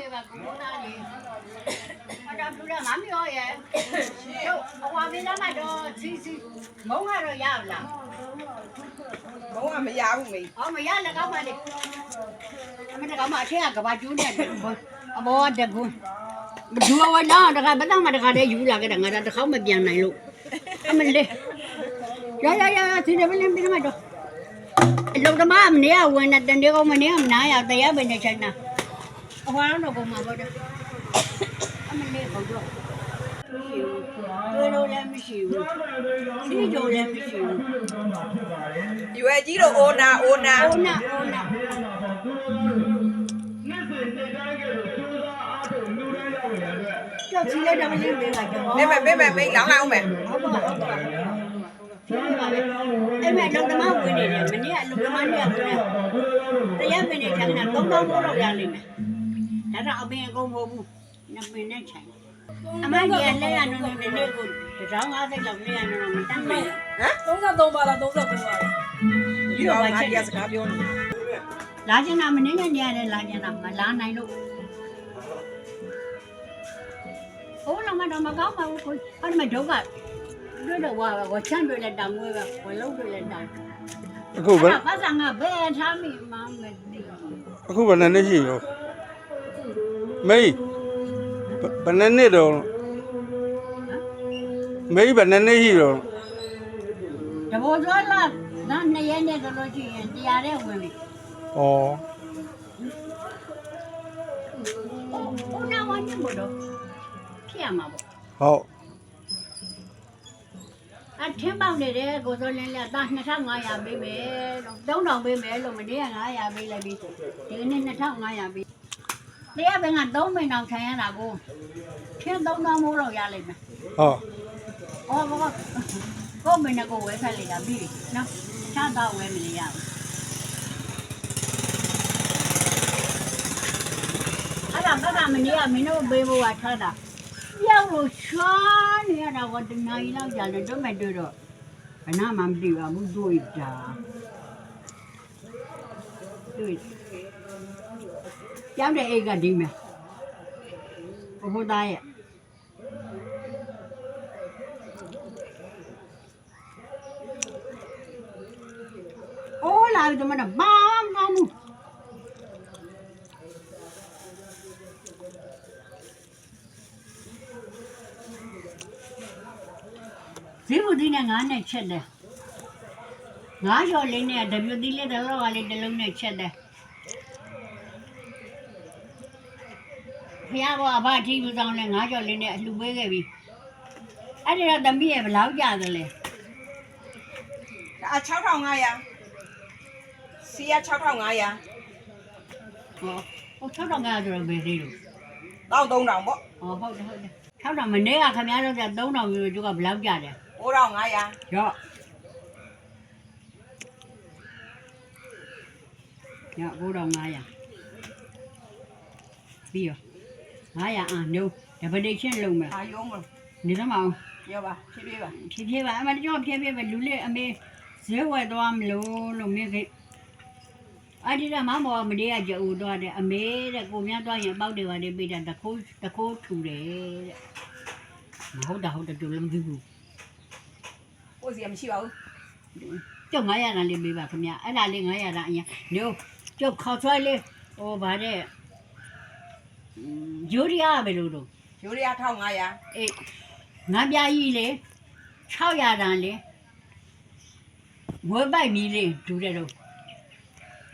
မေပါကိုကိုသားလေးအတော်တူတယ်မမပြောရဲ့တို့အဝါမင်းသားမတော့စီစီမုံကတော့ရလားဘုံကမရဘူးမေဟောမရလည်းကောင်းပါလေအမတကောင်မအထက်ကကဘာကျူးနေတယ်အဘောတကူဒူဝလာတခါဘယ်တော့မှတခါတည်းယူလာခဲ့တာငါတခါမပြန်နိုင်လို့အမလေးရရရစီတယ်မင်းပြမတော့အလုံးသမားမနေရဝင်တဲ့တန်တဲ့ကောင်မနေရမနာရတရားပဲနေချင်တာ အဝါတော့ပုံမှာပေါ့ကြာအမလေးပေါ့တော့မရှိဘူးတွေ့လို့လည်းမရှိဘူးရှိကြလည်းမရှိဘူးရွယ်ကြီးတို့အိုနာအိုနာအိုနာအိုနာကြောက်ကြီးလည်းတမလေးမင်းကကြောက်နေမယ်ပေးမယ်မင်းလောင်းလိုက်အောင်မယ်ဟုတ်ပါဟုတ်ပါအဲ့မဲ့လုံသမားဝင်နေတယ်မနေ့ကလုံသမားနဲ့ကတရက်မင်းနဲ့ခဏ၃000တော့ရလိမ့်မယ် ဒါတော့အပင်အကုန်မဟုတ်ဘူးနပင်နဲ့ခြံအမကြီးကလက်ရနုံနုံနဲ့ကိုတစ်ထောင်50လောက်လက်ရနုံနုံမတန်းနိုင်ဟမ်33ပါလား33ပါလားဒီတော့ငါတရားစကားပြောနေလာကျင်တာမနေနဲ့နေရတယ်လာကျင်တာမလာနိုင်လို့ဟိုတော့မတော့မကောင်းပါဘူးကိုအဲ့မဒုက္ခတွေ့တော့ဝါဝချမ်းတွေ့လက်တောင်ဝဲပဲဝလုံးတွေ့လက်တောင်အခုဘယ်ဘာသာငါဘယ်ထားမိမှမသိအခုဘယ်နှစ်နှစ်ရှိရော မေးဘယ်နှစ်နှစ်တော့မေးဘယ်နှစ်နှစ်ရှိတော့တဘောကျော်လာနားနှစ်ရက်နဲ့ဆိုလို့ရှိရင်တရားတဲ့ဝင်ပြီဩဟိုနာဝန်ညမို့တော့ဖြစ်ရမှာပေါ့ဟုတ်အထင်းပေါက်နေတယ်ကိုစောလင်းလက်သား2500ပေးမယ်လို့3000ပေးမယ်လို့မနေ့က900ပေးလိုက်ပြီဒီကနေ့2500ပေး တရားဘယ်က3မိနစ်အောင်ခံရတာကိုထင်း3000မိုးတော့ရလိမ့်မယ်ဟုတ်။အော်ဘောကိုမင်းကကိုဝဲဖက်လိုက်တာပြီးပြီနော်။ချမ်းသာဝဲမနေရဘူး။အဲ့ဒါဘက်ကမနေရမင်းတို့ပေးဖို့ကထားတာ။ပြောက်လို့ချားနေရတာကတနားကြီးလောက်ကြာတယ်တော့မတွေ့တော့ဘယ်နာမှမသိပါဘူးတွေ့တာ။တွေ့ ကျောင်းတဲ့အိတ်ကဒီမယ်။ဘုရားရဲ့အိုးလာပြီတမတော့ဘာမှမကောင်းဘူးဒီဘူးဒီနဲ့ငါးနဲ့ချက်တယ်ငါးကျော်လေးနဲ့ဒပြူတီလေးတစ်လောကလေးတစ်လုံးနဲ့ချက်တယ် ဖះဘောအဘအထီးဘူးဆောင်နဲ့ငါးကျော်လေးနဲ့အလှပေးခဲ့ပြီအဲ့ဒီတော့သမီးရဲ့ဘယ်လောက်ကြသလဲဒါ6500စီရ6500ဟောဟို၆တောင်ကဆိုတော့ဘယ်သေးလို့တောင်း3000ပေါ့ဟောဟုတ်တယ်ဟုတ်တယ်၆တောင်မနေ့ကခင်ဗျားတို့က၃တောင်မျိုးတို့ကဘယ်လောက်ကြတယ်9500ရော့ည9တောင်900ပြီးရော 900အာနိုးဒဗဒေချင်းလုံးမယ်အာယုံမနေသမောင်ပြောပါဖြည်းဖြည်းပါဖြည်းဖြည်းပါအမတို့ဖြည်းဖြည်းပဲလူလေးအမေဈေးဝယ်သွားမလို့လို့မြင်ခဲ့အဲ့ဒီကမမောမလေးကကြိုးတော့တယ်အမေတဲ့ကိုများသွားရင်ပေါက်တယ်ပါလေပြတာတခိုးတခိုးထူတယ်တဲ့မဟုတ်တာဟုတ်တယ်တူလည်းမသိဘူးကိုယ်စီမရှိပါဘူးကျုပ်900တန်းလေးပေးပါခင်ဗျအဲ့ဒါလေး900တန်းအရင်ညို့ကျုပ်ခေါ်ဆွဲလေးဟိုဗါတဲ့ ဂျိုရီယာပဲလို့တော့ယူရီးယား1500အေးငါပြားကြီးလေ600တန်းလေဝဲပိုက်မီလေးဒူတဲ့တော့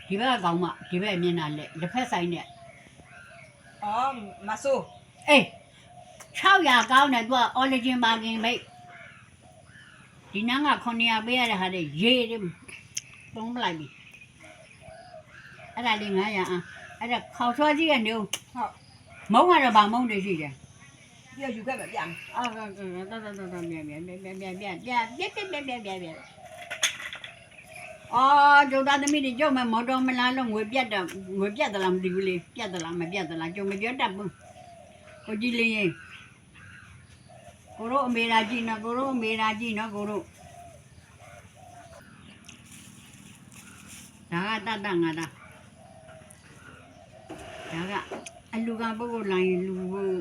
ဒီဘက်ကကောင်းမဒီဘက်မျက်နှာလက်တစ်ဖက်ဆိုင်နဲ့အော်မဆိုးအေး600ကောင်းတယ်သူက origin bargain ပဲဒီနန်းက900ပေးရတဲ့ဟာတွေရေးတယ်ပုံးပလိုက်ပြီအဲ့ဒါလေး900အာအဲ့ဒါခေါက်ဆွဲကြီးကနေဦးဟုတ် မုံကတော့ဗာမုံတွေရှိတယ်ပြောယူခဲ့ပဲပြန်အာတော်တော်တော်တော်မြန်မြန်မြန်မြန်မြန်မြန်မြန်ပြက်ပြက်ပြက်ပြက်ပြက်ပြက်အော်ကျုပ်သားသမီးတွေကျုပ်မမော်တော်မလားလို့ငွေပြတ်တော့ငွေပြတ်သလားမသိဘူးလေပြတ်သလားမပြတ်သလားကျုပ်မပြောတတ်ဘူးကိုကြည့်လင်းရင်ကိုတို့အမေရာကြည့်နော်ကိုတို့အမေရာကြည့်နော်ကိုတို့ဒါကတတ်တတ်ငါတာဒါက အအလူကပုဂ္ဂိုလ်လိုင်းလူဖို့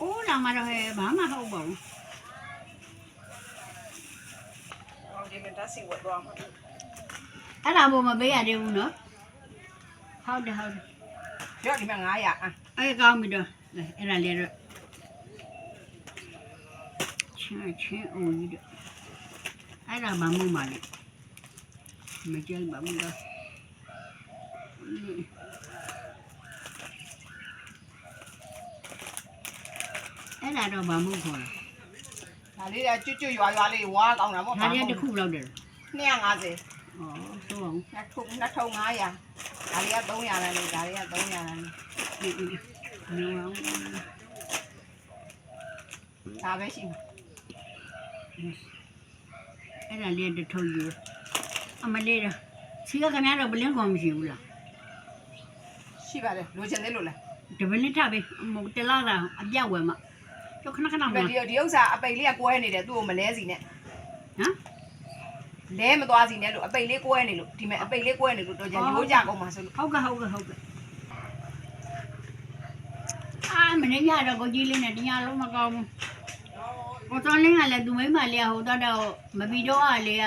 အိုးလာမတော့ဟဲ့ဘာမှဟုတ်ပါဘူးဟောဒီမတက်စီဝတ်သွားမှာအဲ့ဒါဘုံမပေးရသေးဘူးနော်ဟုတ်တယ်ဟုတ်တယ်ပြောဒီမှာ900အာအဲ့ကောင်းပြီတော့အဲ့ဒါလေးတော့ချင်းချင်းအိုကြီးတော့အဲ့ဒါမှမမလေးမကြို က်ပါဘူးတော့အဲ့ဒါတော့ဘာမှမခေါ်လားဒါလေးကကျွတ်ကျွတ်ရွာရွာလေးဝါကောင်းတာပေါ့ဒါလေးတစ်ခုလောက်တယ်250ဩဆိုအောင်နှစ်ထုပ်နှစ်ထုပ်900ဒါလေးက300လမ်းလေးဒါလေးက300လမ်းလေးဒီဒီနော်ဒါပဲရှိမှာအဲ့ဒါလေးတစ်ထုပ်ယူ အမလေးတော့စီကခင်ဗျားတော့ဘလင်းကောင်မရှိဘူးလားရှိပါတယ်လိုချင်သေးလို့လားတပင်းလေးထပဲမတလားလားအပြတ်ဝယ်မှာကျခဏခဏဒီမှာဒီဒီဥစ္စာအပိတ်လေးကကွဲနေတယ်သူ့ကိုမလဲစီနဲ့ဟမ်လဲမသွားစီနဲ့လို့အပိတ်လေးကွဲနေလို့ဒီမဲ့အပိတ်လေးကွဲနေလို့တော့ကြရိုးကြကုန်မှာဆိုလို့ဟုတ်ကဲ့ဟုတ်ကဲ့ဟုတ်ကဲ့အာမနေ့ညတော့ကိုကြီးလေးနဲ့တရားလုံးမကောင်းဘူးကိုတော်လင်းကလည်းသူမိမလေးကဟိုတော့တော့မပြီးတော့အလေးက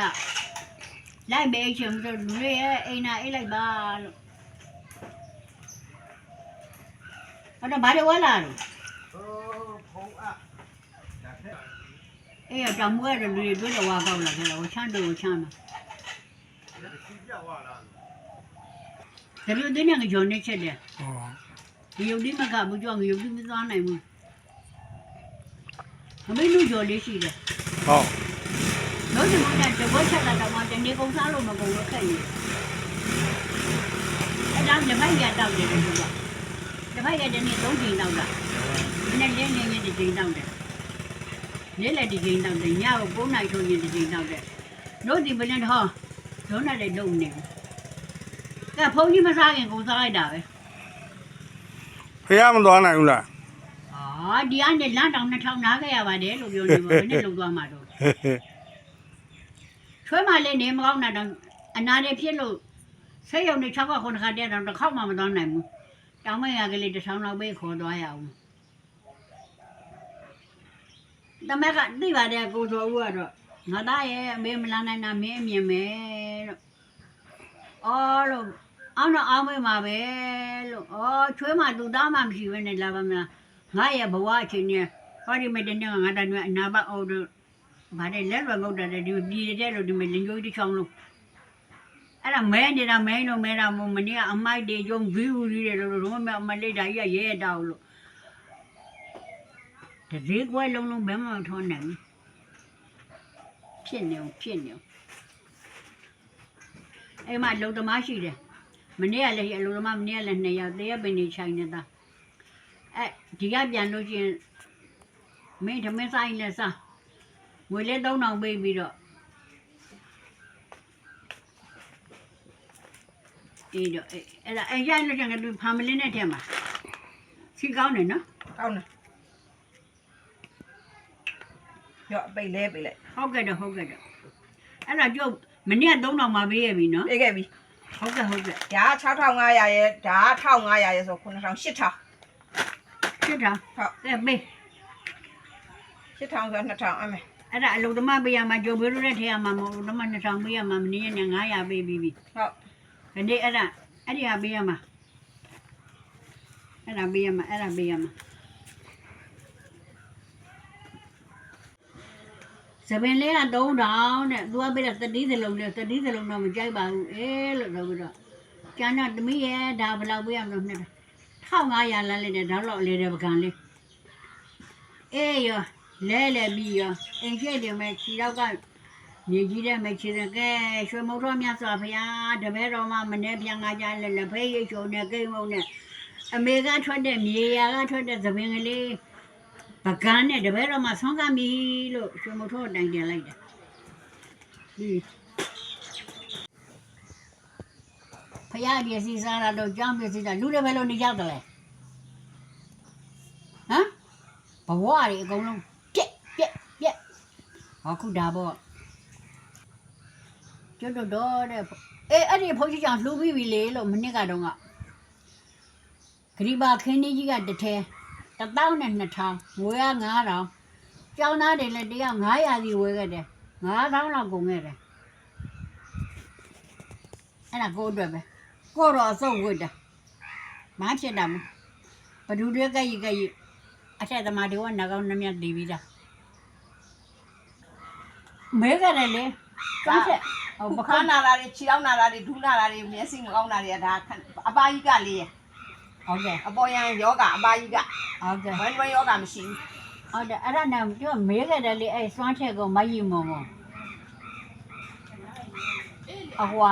လိုက်ပဲချင်ဆိုလူတွေရဲ့အိမ်နာအိတ်လိုက်ပါလို့အဲ့တော့ဘာတွေဝလာလို့အေးတော့မွေးတယ်လူတွေတွေ့တော့ဝါကောက်လာကြတော့ချမ်းတို့ချမ်းမှာဒါလို့တင်းနေကြောနေချက်တယ်ဟောငရုတ်လေးမကဘူးကြောင့်ငရုတ်လေးမသွားနိုင်ဘူးအမေလူကြော်လေးရှိတယ်ဟော လို့ဒီမှာတဘောချက်လာတော့မှတနေ့ကုန်စားလို့မကုန်လို့ခက်နေအဲ့ဒါဓမ္မရတောက်တယ်လို့ပြောဓမ္မရတဲ့နေ့၃ချိန်တောက်တာဒီနေ့လင်းနေရင်ဒီချိန်တောက်တယ်နေ့လည်းဒီချိန်တောက်တယ်ညကို9နိုင်ထိုးရင်ဒီချိန်တောက်တယ်တို့ဒီပလင်တော့လုံးနဲ့လည်းလုံးနေကဲဖုန်းကြီးမစားခင်ကုန်စားလိုက်တာပဲဖះမသွားနိုင်ဘူးလားအာဒီကနေလမ်းတောင်2000နားခဲ့ရပါတယ်လို့ပြောနေပါဘယ်နဲ့လုံသွားမှာတော့ဟဲ့ဟဲ့ ချွဲမလေးနေမကောင်းတာတော့အနာတွေဖြစ်လို့ဆက်ရုံနဲ့6ခါ9ခါတည်းတော့တစ်ခေါက်မှမသွားနိုင်ဘူးတောင်းမရကလေးတစ်ထောင်လောက်ပဲခေါ်သွားရအောင်တမက်ကသိပါတယ်ကိုစောဦးကတော့ငါသားရဲ့အမေမလာနိုင်တာမင်းအမြင်မယ်လို့အော်လို့အောင်တော့အောင်မေးမှာပဲလို့အော်ချွဲမသူသားမှမရှိဘဲနဲ့လာပါမလားငါရဲ့ဘဝအချိန်နဲ့ဟောဒီမတနေ့ကငါတည်းကအနာဘအော်တို့ ဗါတဲ့လက်ရွယ်ငုတ်တယ်ဒီပြည်တဲ့လို့ဒီမလင်ကြိုးတစ်ချောင်းလုံးအဲ့ဒါမဲနေတာမဲလို့မဲတာမို့မနေ့ကအမိုက်တွေကျုံဗီးဘူးကြီးတယ်လို့တော့မမလေးတာကြီးကရဲတောက်လို့တတိကွဲလုံးလုံးဘယ်မှမထောနိုင်ဘူးဖြစ်နေအောင်ဖြစ်နေအောင်အဲ့မှာလုံသမားရှိတယ်မနေ့ကလည်းအလုံသမားမနေ့ကလည်းနှစ်ယောက်တရက်ပင်နေချိုင်နေတာအဲ့ဒီကပြန်လို့ရှိရင်မင်းဓမင်းဆိုင်နဲ့စား ငွေလေး3000ပေးပြီးတော့အေးတော့အဲ့အဲ့ဒါအဲ့ရိုက်လို့ကျန်တဲ့ဖာမလင်းနဲ့ထဲမှာစီကောင်းတယ်နော်ကောင်းတယ်ပြောအပိတ်လဲပိတ်လိုက်ဟုတ်ကဲ့တော့ဟုတ်ကဲ့တော့အဲ့ဒါကျုပ်မနေ့က3000မှာပေးရပြီနော်ပြေးခဲ့ပြီဟုတ်ကဲ့ဟုတ်ကဲ့ဒါ6500ရဲ့ဒါ1500ရဲ့ဆို9000 8000ဖြစ်တာဟုတ်ကဲပေး8000ဆို2000အမေ အဲ့ဒါအလုံးသမားပေးရမှာကျုပ်ဘေးလို့တဲ့ထဲရမှာမဟုတ်ဘူးဓမ္မ2000ပေးရမှာမနေ့ကနဲ့900ပေးပြီးပြီဟုတ်ဒီနေ့အဲ့ဒါအဲ့ဒီဟာပေးရမှာအဲ့ဒါပေးရမှာအဲ့ဒါပေးရမှာစပင်လေးက3000တဲ့သူကပြတဲ့တတိသလုံးနဲ့တတိသလုံးတော့မကြိုက်ပါဘူးအေးလို့တော့ပြီးတော့ကျန်တော့တမီးရဲ့ဒါဘယ်လောက်ပေးရမလို့နဲ့1500လမ်းလေးနဲ့ဒါတော့လေတဲ့ပကံလေးအေးရော လဲလဲပြီးရောအင်ကျဲတယ်မဲ့ခြေတော့ကနေကြီးတဲ့မဲ့ခြေတဲ့ကဲရွှေမုတ်တော်မြတ်စွာဘုရားတပည့်တော်မှာမနေ့ပြန်လာကြလဲလက်ဖေးရိတ်ချုံနဲ့ကိမုံနဲ့အမေကထွက်တဲ့မြေယာကထွက်တဲ့သပင်ကလေးပကန်းနဲ့တပည့်တော်မှာဆွမ်းကမ်းပြီလို့ရွှေမုတ်ထောတိုင်တင်လိုက်တယ်ဒီဖယားပြည်စီစားတာတော့ကြောင်းပြည်စီတာလူတွေပဲလို့နေရောက်တယ်လေဟမ်ဘဝတွေအကုန်လုံးပြက်ပြက်ပြက် ဟောခုဒါပေါ့ကျွတ်တော့တော့တဲ့အေးအဲ့ဒီဖုန်းကြီးကြောင့်လှူပြီးပြီလေလို့မနစ်ကတော့ကဂရိပါခင်းကြီးကတထဲတစ်တောင်းနဲ့နှစ်ထောင်ငွေက9000ကျောင်းသားတွေလည်းတရား900စီဝယ်ခဲ့တယ်9000လောက်ကုန်ခဲ့တယ်အဲ့ဒါကိုယ့်အတွက်ပဲကိုယ့်တော့အစုပ်ဝတ်တာမဖြစ်တာမဘဒူတွေကကြီးကကြီးအထက်သမားတွေကနှကောင်းနှမျက်တည်ပြီးသား မဲကြတယ်လေကောင်းချက်ဟိုပပခခါန်းနာလာတွေခြေထောက်နာလာတွေဒူးနာလာတွေမျက်စိမကောင်းတာတွေကဒါအပါကြီးကလေးရဟုတ်တယ်အပေါ်ယံယောဂအပါကြီးကဟုတ်တယ်ဝမ်းဝမ်းယောဂမရှိဘူးဟုတ်တယ်အဲ့ဒါနဲ့ပြောမဲခဲ့တယ်လေအဲ့စွမ်းထက်ကိုမယူမမအဟွာ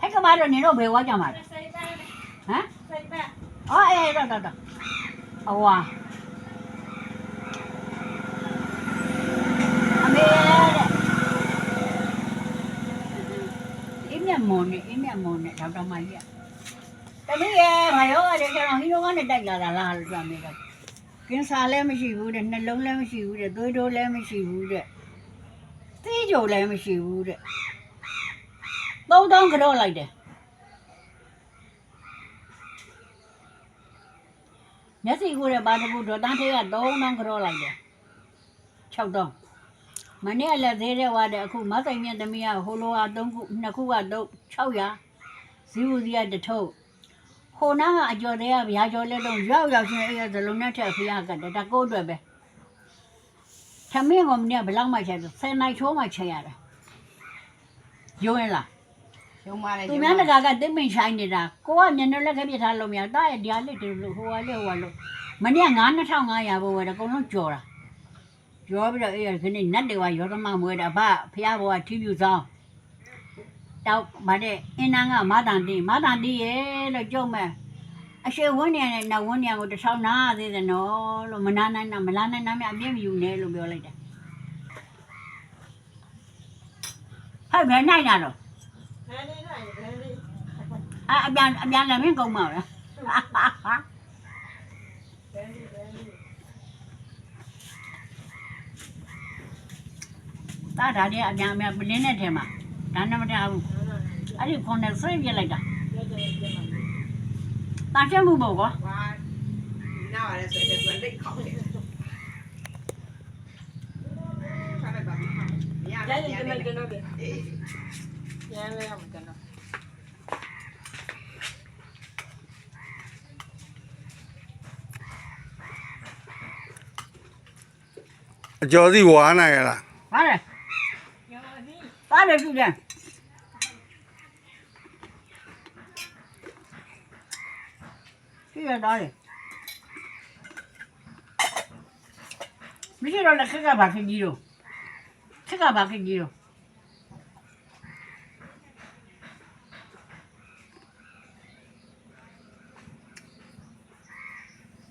အဲ့ကမတော့နေတော့ဘယ်ဝါကြမှာလဲဟမ်အော်အေးတော့တော့တော့အဟွာအမေတဲ့အင်း မြတ်မွန်နဲ့အင်းမြတ်မွန်နဲ့ဒေါက်တာမကြီးကတမီးရဲ့ဘာရောရတယ်ကျွန်တော်ဟီရိုကနေတိုက်လာတာလားလို့ပြောမိတော့ကင်ဆာလည်းမရှိဘူးတဲ့နှလုံးလည်းမရှိဘူးတဲ့သွေးတိုးလည်းမရှိဘူးတဲ့သီးကြိုလည်းမရှိဘူးတဲ့သုံးတောင်းကြော့လိုက်တယ်မျက်စိကိုတဲ့ဘာတကူဒေါ်တန်းသေးကသုံးတောင်းကြော့လိုက်တယ်6တောင်း မနေ့ကလည်းသေးတဲ့ဝါတဲ့အခုမဆိုင်မြတ်သမီးကဟိုလိုဟာ3ခု2ခုကတော့600ဇီဝစီကတထုပ်ဟိုနားကအကျော်တွေကဗျာကျော်လက်တော့ရောက်ရောက်ချင်းအဲ့ဒါဇလုံးနဲ့ထက်ဖျားကတကိုးအတွက်ပဲသမင်းကမင်းကဘယ်လောက်မှချက်တယ်ဆယ်နိုင်ချိုးမှချက်ရတယ်ယုံရလားရုံပါတယ်သူများတကာကတစ်ပင်ဆိုင်နေတာကိုကမျက်နှာလက်ခက်ပြထားလို့မရတာရဲ့ဒီဟာလေးတူလို့ဟိုဟာလေးဟိုဟာလို့မနေ့က9500ဘိုးဝယ်တယ်အကုန်လုံးကြော်တာ ကြောပြီးတော့အဲ့ရခင်းနတ်တွေကရောသမမွေးတာအဖဖျားဘောကထီးပြူဆောင်တောက်မတဲ့အင်းနန်းကမတန်တီမတန်တီရဲ့လို့ကြုံမဲ့အရှိဝန်းနေနဲ့နောက်ဝန်းနေကိုတစ်ထောင်နာသေးတယ်နော်လို့မနာနိုင်တာမလာနိုင်တာမြအပြည့်မယူနဲ့လို့ပြောလိုက်တယ်ဟဲ့ဘယ်နိုင်တာတော့အအပြန်အပြန်လည်းမင်းကုန်ပါလား တာဒါတည်းအပြန်အပြန်ပလင်းနဲ့ထဲမှာဒါနဲ့မထားဘူးအဲ့ဒီခွန်နဲ့ဆွေးပြလိုက်တာတာချက်မှုပေါ့ကွာဝါနားရတယ်ဆိုတော့သူလက်ခေါက်တယ်ဆက်လိုက်ပါမရရရရင်ရကျွန်တော်ကျွန်တော်ပြန်အေးရမ်းလဲရမှာကျွန်တော်အကျော်စီဝါနိုင်ရလားဟာလေ ပါလေသူတယ်ရှိရတော့လေမရှိတော့လည်းခက်ကဘာခက်ကြီးတော့ခက်ကဘာခက်ကြီးတော့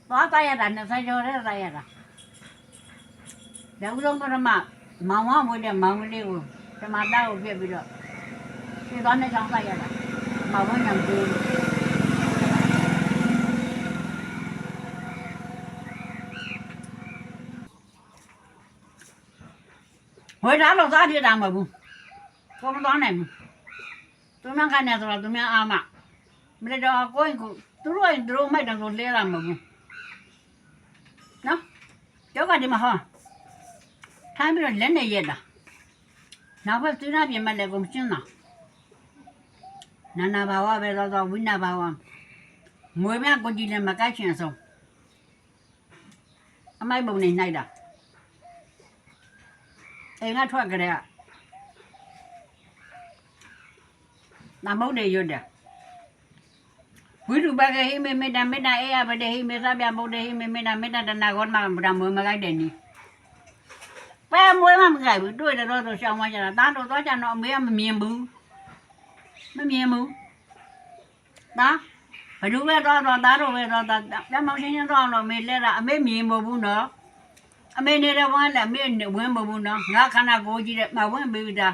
သွားတိုင်းရတာနဲ့ဆိုင်ကျော်ရဲတိုင်းရတာဒါဥလုံးပထမမောင်ဝမွေးတဲ့မောင်ကလေးကို ဓမ္မတာကိုပြက်ပြီးတော့ခြေသွားနဲ့ချောင်းဆိုင်ရတာမောင်ဝညံပူဝေသားလို့သားပြတာမဟုတ်ဘူးကိုမသွားနိုင်ဘူးသူများကနေဆိုတော့သူများအာမမလဲတော့ကိုယ်ကိုသူတို့ကသူတို့မိုက်တယ်ဆိုလဲတာမဟုတ်ဘူး နော်ကျောက်ကဒီမှာဟောထိုင်းပြီးတော့လက်နဲ့ရက်တာနောက်ဘက်သီးနာပြင်မဲ့လည်းကုန်ရှင်းတာနာနာဘာဝပဲတော့တော့ဝိနာဘာဝငွေမြကိုကြည့်လည်းမကိုက်ချင်ဆုံးအမိုက်ပုံနေနိုင်တာအိမ်ကထွက်ကြတဲ့နမုတ်နေရွတ်တယ်ဝိရုပကဟိမေမေတ္တာမေတ္တာအေယပတေဟိမေသဗျဗုဒ္ဓဟိမေမေတ္တာမေတ္တာတနာဂောမကမ္မမွေမကိုက်တယ်နီး ပဲမွေးမမကြိုက်ဘူးတွေ့တယ်တော့ဆိုရှောင်းသွားကြတာတားတော့သွားကြတော့အမေကမမြင်ဘူးမမြင်ဘူးတာဘယ်လိုပဲတော့တော့တားတော့ပဲတော့တာတမောင်ရှင်းရှင်းတော့တော့မေလဲတာအမေမြင်မဘူးနော်အမေနေတဲ့ဝမ်းလည်းအမေဝင်မဘူးနော်ငါခန္ဓာကိုယ်ကြီးတဲ့မဝင်ပြီတာ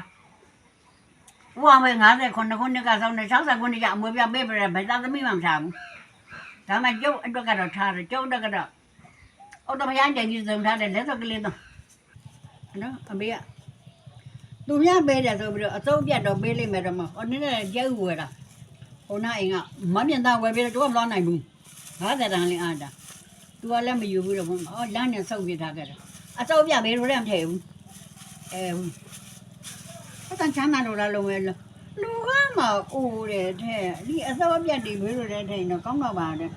ဘုရားမေ59ခုနှစ်ကဆောင်းနေ60ခုနှစ်ကအမွေပြပေးပြတယ်ဘယ်သာသမီးမှမထားဘူးဒါမှကျုပ်အတွက်ကတော့ထားတယ်ကျုပ်အတွက်ကတော့အော်တော့မရမ်းကြကြီးစုံထားတယ်လက်စောက်ကလေးတော့ နော်အမေကသူများပေးတယ်ဆိုပြီးတော့အစုံပြတ်တော့ပေးလိုက်မယ်တော့မဟိုနည်းနည်းကျဲဥဝယ်တာဟိုနာအိမ်ကမမြင်သားဝယ်ပြီးတော့တော့မသွားနိုင်ဘူး50တန်းလေးအားတာသူကလည်းမယူဘူးတော့ဟောလမ်းနဲ့ဆုပ်ပြထားခဲ့တာအစုံပြပေးလို့လည်းမထည့်ဘူးအဲဟုတ်အတန်ချမ်းသာလို့လားလုံးဝလို့လူကမှအိုးတယ်တဲ့ဒီအစုံပြတ်တွေပေးလို့လည်းထည့်ရင်တော့ကောင်းတော့ပါတဲ့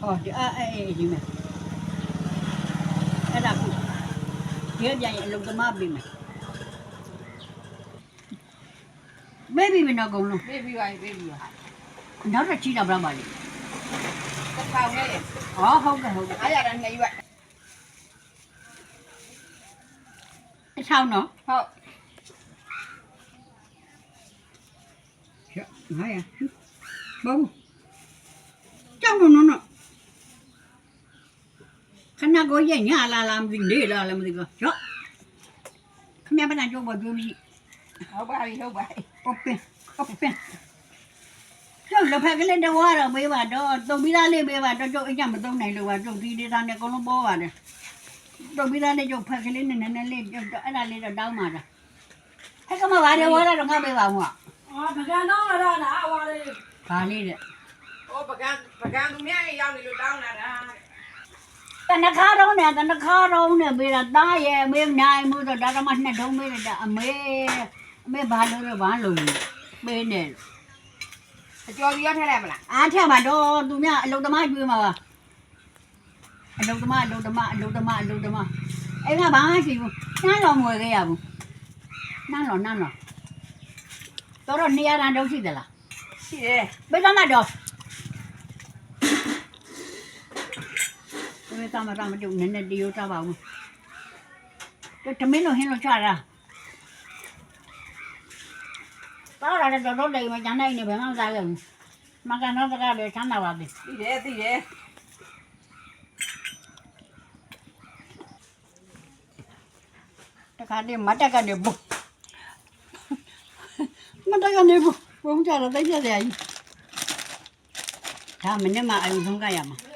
ဟောဒီအဲအဲဒီမဲ့အဲ့ဒါခု ဒီအပြန်ရင်အလုံးသမားပေးမယ်မေးပြီမနော်ကုံလုံးပြေးပြီးပါပြေးပြီးပါနောက်တစ်ချီတော့ဘယ်မှာလဲတစ်ထောင်နဲ့ဟောဟုတ်ကဲ့ဟုတ်ကဲ့အားရတာနှစ်ရွက်တစ်ချောင်းနော်ဟုတ်ရငါရဘောကြောက်လို့နော်နော် ခဏကိုရညလာလာမသိနေလာလည်းမသိဘူးရော့ခမရပန်းကြောက်ပေါ်ကြိုးပြီးဟုတ်ပါပြီဟုတ်ပါပြီပေါ့ပင်ပေါ့ပင်ကျောက်လက်ဖက်ကလေးတော့ဝါတော့ပေးပါတော့တုံပြီးသားလေးပေးပါတော့ကျုပ်အကြမသုံးနိုင်လို့ပါကျုပ်ဒီဒေတာနဲ့အကုန်လုံးပေါ်ပါတယ်တုံပြီးသားလေးကျုပ်ဖက်ကလေးနဲ့နည်းနည်းလေးကျုပ်အဲ့ဒါလေးတော့တောင်းပါတာအဲ့ကမှပါတယ်ဝါတော့ငါပေးပါဦးအာပကံတော့လာတော့လားဟွာလေဘာလေးတဲ့ဟောပကံပကံသူများရဲ့ရောက်နေလို့တောင်းလာတာ တနခါတော့နဲ့တနခါတော့နဲ့ပေးတာတားရဲ့အမေနိုင်မှုတော့ဒါတော့မှနှစ်ထုံးပေးတာအမေအမေဘာလို့လဲဘာလို့ပေးနေအကျော်ကြီးရထည့်လိုက်မလားအားထက်မှာတော့သူများအလုသမားကျွေးမှာပါအလုသမားအလုသမားအလုသမားအလုသမားအဲ့ကဘာမှရှိဘူးနှမ်းတော်မွေခဲ့ရဘူးနှမ်းတော်နှမ်းတော်တော်တော့နေရာတန်တော့ရှိသလားရှိတယ်ဘယ်တော့မှတော့ ဘယ်တော့မှတော့မတူနည်းနည်းတရိုးစားပါဦးတော့တမင်းတို့ဟင်းလို့ချတာတော့လည်းတော့တော့လိမ်မကျန်နိုင်နေဘယ်မှမစားခဲ့ဘူးမကန်တော့တကားပဲချမ်းသာပါပြီသိတယ်သိတယ်တခါတည်းမတက်ကနေဘုမတက်ကနေဘုဘုံကြတော့တိတ်ပြတယ်ကြီးဒါမနေ့မှအယူဆုံးကရမှာ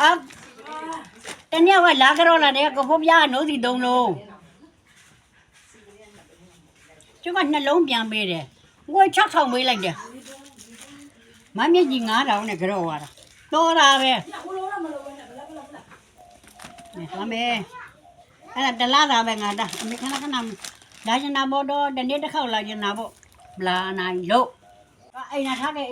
အာတနေ့ကလာကြတော့လာတဲ့ကဖို့ပြားနိုးစီသုံးလုံးကျမနှလုံးပြန်ပေးတယ်ငွေ6000ပေးလိုက်တယ်မမျက်ကြီး9000နဲ့ကြောက်သွားတာတော်တာပဲဘလို့တော့မလို့ပဲနဲ့ဘလက်ဘလက်ဘလက်နေဟမ်းမေအဲ့ဒါတလားတာပဲငါတာအမေခဏခဏလာကျင်တာဘောတော့တနေ့တစ်ခေါက်လာကျင်တာပေါ့ဘလာနိုင်လို့အိမ်နာထားခဲ့